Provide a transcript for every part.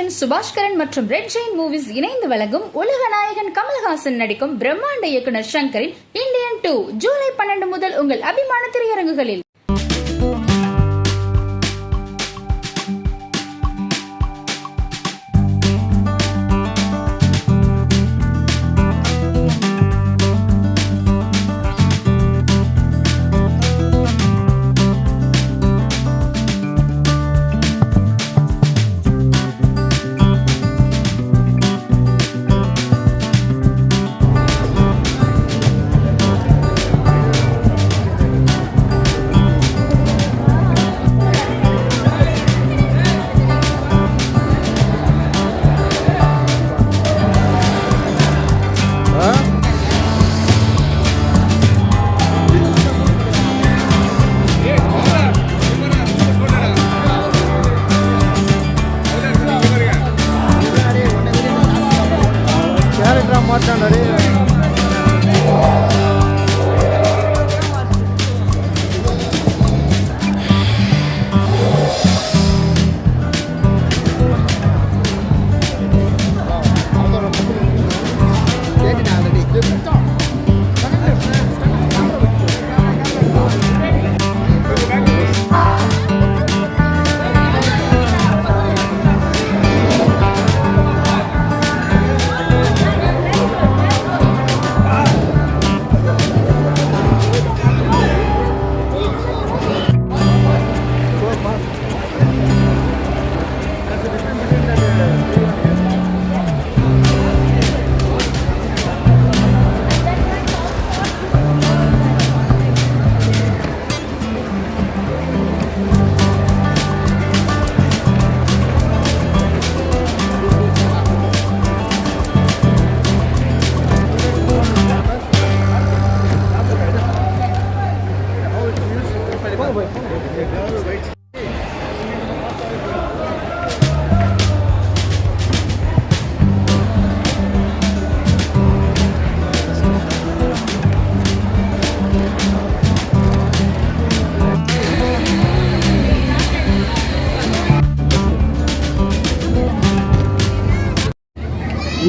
Production Subaskaran மற்றும் red Jain movies இணைந்து வழங்கும் உலக நாயகன் கமல்ஹாசன் நடிக்கும் பிரம்மாண்ட இயக்குனர் சங்கரின் இந்தியன் டூ ஜூலை பன்னெண்டு முதல் உங்கள் அபிமான திரையரங்குகளில். கேரக்டரா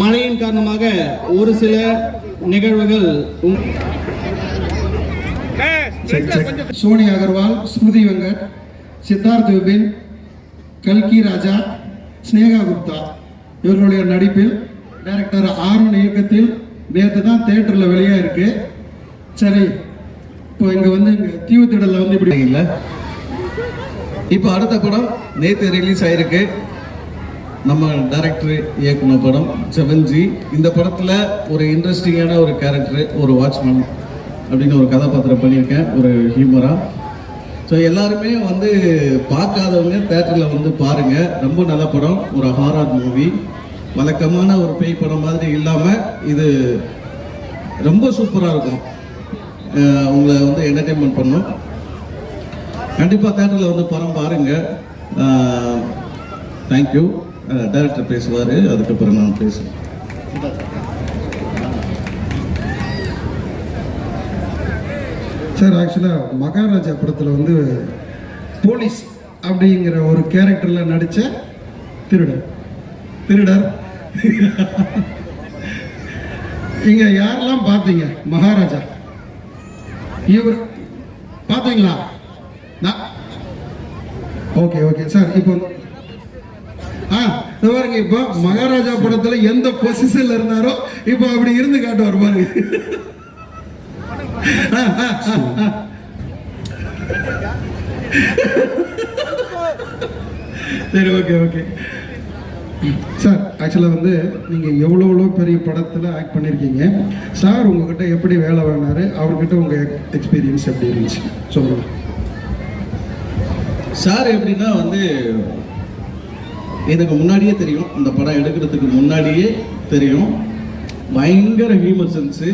மழையின் காரணமாக ஒரு சில நிகழ்வுகள் சோனி அகர்வால் ஸ்மிருதி வெங்கட் சித்தார்த் விபின் கல்கி ராஜா ஸ்னேகா குப்தா. இவர்களுடைய நடிப்பில் டைரக்டர் ஆர்வன் இயக்கத்தில் நேற்று தான் தேட்டரில் வெளியே இருக்கு. சரி இப்போ இங்கே வந்து இங்கே தீவுத்திடலில் வந்து இப்படி இல்ல. இப்போ அடுத்த படம் நேத்து ரிலீஸ் ஆயிருக்கு. நம்ம டைரக்டர் இயக்குன படம் செவன்ஜி. இந்த படத்தில் ஒரு இன்ட்ரெஸ்டிங்கான ஒரு கேரக்டர் ஒரு வாட்ச்மேன் அப்படின்னு ஒரு கதாபாத்திரம் பண்ணியிருக்கேன். ஒரு ஹியூமராக ஸோ எல்லாருமே வந்து பார்க்காதவங்க தேட்டரில் வந்து பாருங்கள் ரொம்ப நல்ல படம். ஒரு ஹாரர் மூவி வழக்கமான ஒரு பேய் படம் மாதிரி இல்லாமல் இது ரொம்ப சூப்பராக இருக்கும். உங்களை வந்து என்டர்டைன்மெண்ட் பண்ணும். கண்டிப்பாக தேட்டரில் வந்து படம் பாருங்கள் தேங்க்யூ டைரக்டர் பேசுவார் அதுக்கப்புறம் நான் பேசுவேன். சார் ஆக்சுவலாக மகாராஜா படத்தில் வந்து போலீஸ் அப்படிங்கிற ஒரு கேரக்டரில் நடித்த திருடர் திருடர். இங்கே யாரெல்லாம் பார்த்தீங்க? மகாராஜா. இவர் பார்த்தீங்களா? நான் ஓகே ஓகே சார் இப்போ பாருங்க இப்போ மகாராஜா படத்துல எந்த பொசிஷன்ல இருந்தாரோ இப்போ அப்படி இருந்து காட்டுவார் பாருங்க ஆ, ஆ, ஆ, ஆ. சரி ஓகே ஓகே சார் ஆக்சுவலாக வந்து நீங்கள் எவ்வளோ எவ்வளோ பெரிய படத்தில் ஆக்ட் பண்ணியிருக்கீங்க சார் உங்ககிட்ட எப்படி வேலை வாங்கினார்? அவர்கிட்ட உங்கள் எக்ஸ்பீரியன்ஸ் எப்படி இருந்துச்சு? சொல்லுங்கள் சார் எப்படின்னா வந்து இதுக்கு முன்னாடியே தெரியும். இந்த படம் எடுக்கிறதுக்கு முன்னாடியே தெரியும். பயங்கர ஹியூமர் சென்ஸு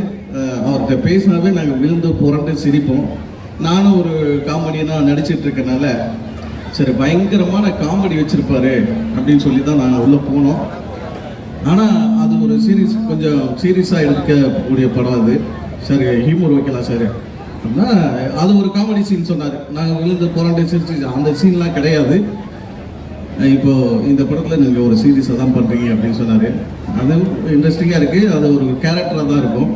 அவர்கிட்ட பேசினாவே நாங்கள் விழுந்து புரண்டு சிரிப்போம். நானும் ஒரு காமெடியனாக நடிச்சிட்டு இருக்கனால சரி பயங்கரமான காமெடி வச்சுருப்பாரு அப்படின்னு சொல்லி தான் நாங்கள் உள்ளே போனோம். ஆனால் அது ஒரு சீரியஸ் கொஞ்சம் சீரியஸாக எடுக்கக்கூடிய படம் அது. சரி ஹியூமர் வைக்கலாம் சார். அப்படின்னா அது ஒரு காமெடி சீன் சொன்னார். நாங்கள் விழுந்து புரண்டு சிரிச்சு அந்த சீன்லாம் கிடையாது. இப்போ இந்த படத்தில் நீங்கள் ஒரு சீரீஸை தான் பண்ணுறீங்க அப்படின்னு சொன்னார். அது இன்ட்ரெஸ்டிங்காக இருக்குது அது ஒரு கேரக்டராக தான் இருக்கும்.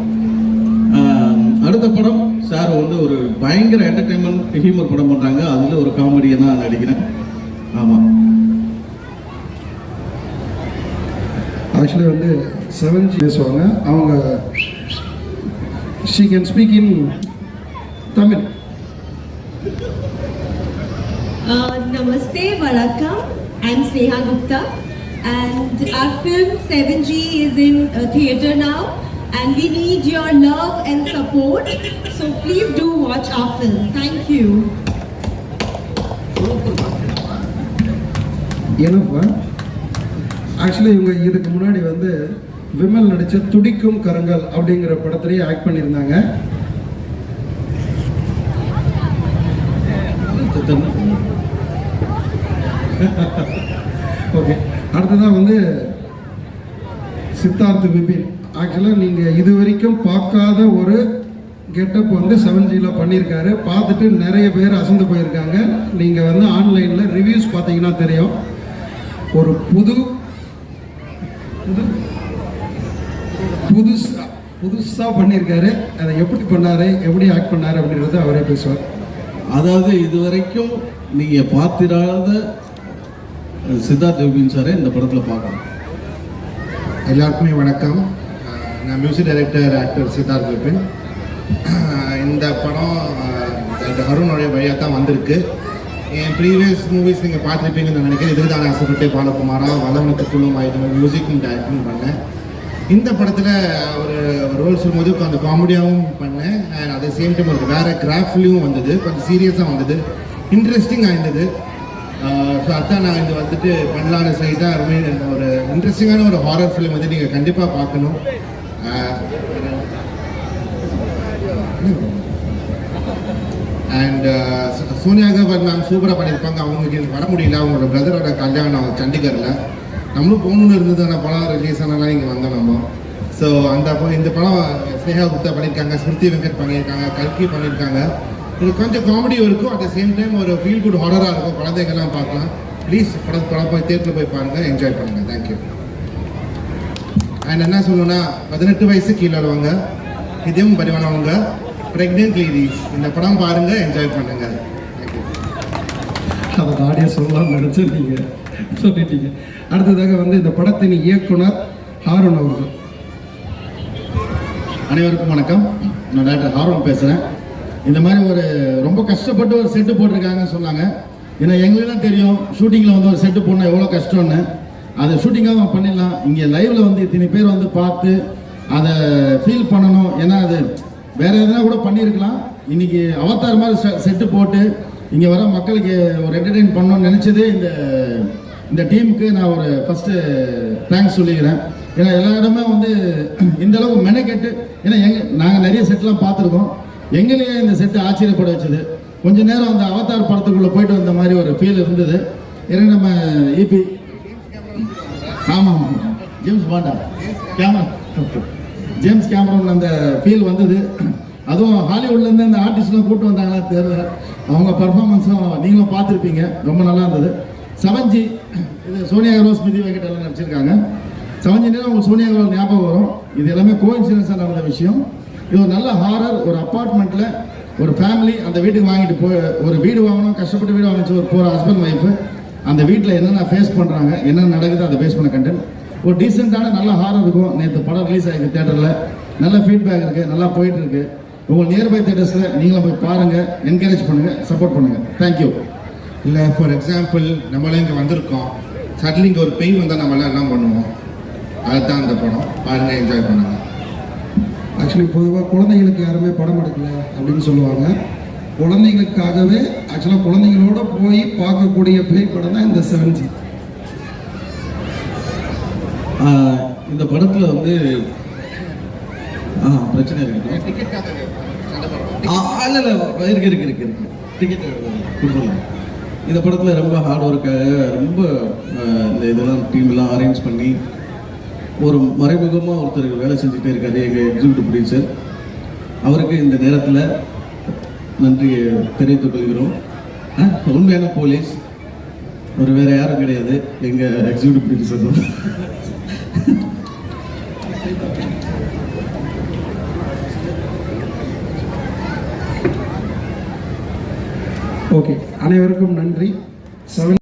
அடுத்த படம் சார் வந்து ஒரு பயங்கர என்டர்டைன்மெண்ட் ஹியூமர் படம் பண்ணுறாங்க அதில் ஒரு காமெடியை நான் நடிக்கிறேன். ஆமாம் ஆக்சுவலி வந்து செவன் ஜி பேசுவாங்க அவங்க she can speak in Tamil Uh, namaste, Vanakkam. I'm Sneha Gupta, and our film 7G is in uh, theatre now, and we need your love and support. So please do watch our film. Thank you. எனப்பா actually இவங்க இதுக்கு முன்னாடி வந்து விமல் நடித்த துடிக்கும் கரங்கள் அப்படிங்கிற படத்துலேயே ஆக்ட் பண்ணியிருந்தாங்க ஓகே அடுத்ததான் வந்து சித்தார்த் விபின். ஆக்சுவலாக நீங்கள் இது வரைக்கும் பார்க்காத ஒரு கெட்டப் வந்து செவன் ஜியில் பண்ணியிருக்காரு. பார்த்துட்டு நிறைய பேர் அசந்து போயிருக்காங்க. நீங்கள் வந்து ஆன்லைனில் ரிவ்யூஸ் பார்த்தீங்கன்னா தெரியும். ஒரு புது புது புதுசா புதுசாக பண்ணியிருக்காரு. அதை எப்படி பண்ணாரு எப்படி ஆக்ட் பண்ணாரு அப்படின்றத அவரே பேசுவார். அதாவது இதுவரைக்கும் நீங்கள் பார்த்திராத சித்தார்த் யோகின் சாரை இந்த படத்தில் பார்க்கலாம். எல்லாருக்குமே வணக்கம். நான் மியூசிக் டைரக்டர் ஆக்டர் சித்தார்த் யோபின் இந்த படம் அஹ் அருணுடைய வழியாக தான் வந்திருக்கு. என் ப்ரீவியஸ் மூவிஸ் நீங்கள் பார்த்துருப்பீங்கன்னு நான் நினைக்கிறேன். இதுக்கு தான் ஆசைப்பட்டு பாலகுமாரா வளவனத்துக்குள்ளும் ஆயுதம் மியூசிக்கும் டைரக்டும் பண்ணேன். இந்த படத்தில் ஒரு ரோல் சொல்லும்போது கொஞ்சம் காமெடியாகவும் பண்ணேன். அண்ட் அதே சேம் டைம் ஒரு வேறு கிராஃப்ட்லேயும் வந்தது. கொஞ்சம் சீரியஸாக வந்தது. இன்ட்ரெஸ்டிங்காக இருந்தது. ஸோ அதான் நான் இது வந்துட்டு பண்ணலான்னு செய்தா அருமை ஒரு இன்ட்ரெஸ்டிங்கான ஒரு ஹாரர் ஃபிலிம் வந்து நீங்கள் கண்டிப்பாக பார்க்கணும். அண்ட் சோனியா கவர் மேம் சூப்பராக பண்ணியிருப்பாங்க அவங்களுக்கு எனக்கு வர முடியல. அவங்களோட பிரதரோட கல்யாணம் சண்டிகரில். நம்மளும் போகணுன்னு இருந்தது ஆனால் படம் ரிலீஸ் ஆனாலாம் இங்கே வந்தோம் நம்ம. ஸோ அந்த இந்த படம் ஸ்னேகா குப்தா பண்ணியிருக்காங்க ஸ்மிருதி வெங்கட் பண்ணியிருக்காங்க கல்கி பண்ணியிருக்காங்க இது கொஞ்சம் காமெடியும் இருக்கும். அட் த சேம் டைம் ஒரு ஃபீல் குட் ஹாரராக இருக்கும். குழந்தைங்கள்லாம் பார்க்கலாம். ப்ளீஸ் படம் படம் போய் தேட்டரில் போய் பாருங்கள் என்ஜாய் பண்ணுங்கள் தேங்க்யூ அண்ட் என்ன சொல்லணும்னா பதினெட்டு வயசு கீழே உள்ளவங்க இதயம் பரிவானவங்க ப்ரெக்னென்ட் லேடிஸ் இந்த படம் பாருங்கள் என்ஜாய் பண்ணுங்கள் அதை நானே சொல்லலாம்னு நீங்கள் சொல்லிட்டீங்க. அடுத்ததாக வந்து இந்த படத்தின் இயக்குனர் ஹாரூன் அவர்கள். அனைவருக்கும் வணக்கம். நான் டாக்டர் ஹாரூன் பேசுகிறேன் இந்த மாதிரி ஒரு ரொம்ப கஷ்டப்பட்டு ஒரு செட்டு போட்டிருக்காங்கன்னு சொன்னாங்க. ஏன்னா எங்களுக்குலாம் தெரியும் ஷூட்டிங்கில் வந்து ஒரு செட்டு போடணும் எவ்வளோ கஷ்டம்னு. அதை ஷூட்டிங்காக பண்ணிடலாம். இங்கே லைவில் வந்து இத்தனை பேர் வந்து பார்த்து அதை ஃபீல் பண்ணணும். ஏன்னா அது வேறு எதுனா கூட பண்ணியிருக்கலாம். இன்றைக்கி அவத்தார் மாதிரி செ- செட்டு போட்டு இங்கே வர மக்களுக்கு ஒரு என்டர்டெயின் பண்ணணும்னு நினச்சதே இந்த இந்த டீமுக்கு நான் ஒரு ஃபஸ்ட்டு தேங்க்ஸ் சொல்லிக்கிறேன். ஏன்னா எல்லா இடமே வந்து இந்த அளவுக்கு மெனக்கெட்டு ஏன்னா எங்கள் நாங்கள் நிறைய செட்லாம் பார்த்துருக்கோம். எங்களையே இந்த செட்டு ஆச்சரியப்பட வச்சது. கொஞ்ச நேரம் அந்த அவதார் படத்துக்குள்ளே போயிட்டு வந்த மாதிரி ஒரு ஃபீல் இருந்தது. ஏன்னா நம்ம இபி ஆமாம் ஆமாம். ஜேம்ஸ் பாண்டா. கேமரா ஜேம்ஸ் கேமரன் அந்த ஃபீல் வந்தது. அதுவும் ஹாலிவுட்லேருந்து அந்த ஆர்டிஸ்ட்லாம் கூப்பிட்டு வந்தாங்களா தெரியல. அவங்க பர்ஃபார்மன்ஸும் நீங்களும் பார்த்துருப்பீங்க. ரொம்ப நல்லா இருந்தது. சவஞ்சி இது சோனியா அகர்வால் ஸ்மிருதி வெங்கட் எல்லாம் நடிச்சிருக்காங்க. செவன்ஜி நேரம் உங்களுக்கு சோனியா அகர்வால் ஞாபகம் வரும். இது எல்லாமே கோயின்சிடன்ஸாக நடந்த விஷயம். இது ஒரு நல்ல ஹாரர் ஒரு அப்பார்ட்மெண்ட்டில் ஒரு ஃபேமிலி அந்த வீட்டுக்கு வாங்கிட்டு போய் ஒரு வீடு வாங்கணும் கஷ்டப்பட்டு வீடு வாங்கிச்சு ஒரு போகிற ஹஸ்பண்ட் ஒய்ஃபு அந்த வீட்டில் என்னென்ன ஃபேஸ் பண்ணுறாங்க என்னென்ன நடக்குது அதை ஃபேஸ் பண்ண கண்டென்ட் ஒரு டீசெண்டான நல்ல ஹாரர் இருக்கும். நேற்று படம் ரிலீஸ் ஆகிருக்கு தேட்டரில் நல்ல ஃபீட்பேக் இருக்குது நல்லா போயிட்டு இருக்கு. உங்கள் நியர்பை தேட்டர்ஸில் நீங்களும் போய் பாருங்கள் என்கரேஜ் பண்ணுங்கள் சப்போர்ட் பண்ணுங்கள் தேங்க்யூ இல்லை ஃபார் எக்ஸாம்பிள் நம்மளாம் இங்கே வந்திருக்கோம். சட்லிங்க ஒரு பெயின் வந்தால் நம்மளாம் என்ன பண்ணுவோம்? அதுதான் அந்த படம். பாருங்கள் என்ஜாய் பண்ணுங்கள் ஆக்சுவலி பொதுவாக குழந்தைகளுக்கு யாருமே படம் எடுக்கல அப்படின்னு சொல்லுவாங்க. குழந்தைகளுக்காகவே ஆக்சுவலாக குழந்தைங்களோட போய் பார்க்கக்கூடிய பேய் படம் தான் இந்த செவன் ஜி இந்த படத்தில் வந்து ஆ பிரச்சனை இருக்கு. ஆ, இல்ல இல்ல இருக்கு இருக்கு இருக்கு. இருக்கு. டிக்கெட் இந்த படத்தில் ரொம்ப ஹார்ட் ஒர்க்காக ரொம்ப அஹ், இந்த இதெல்லாம் டீம்லாம் அரேஞ்ச் பண்ணி ஒரு மறைமுகமாக ஒருத்தர் வேலை செஞ்சுட்டே இருக்காரு எங்கள் எக்ஸிக்யூட்டிவ் ப்ரொடியூசர் அவருக்கு இந்த நேரத்தில் நன்றியை தெரிவித்துக் கொள்கிறோம். உண்மையான போலீஸ் ஒரு வேற யாரும் கிடையாது. எங்கள் எக்ஸிக்யூட்டிவ் ப்ரொடியூசர் தான். ஓகே அனைவருக்கும் நன்றி. செவன்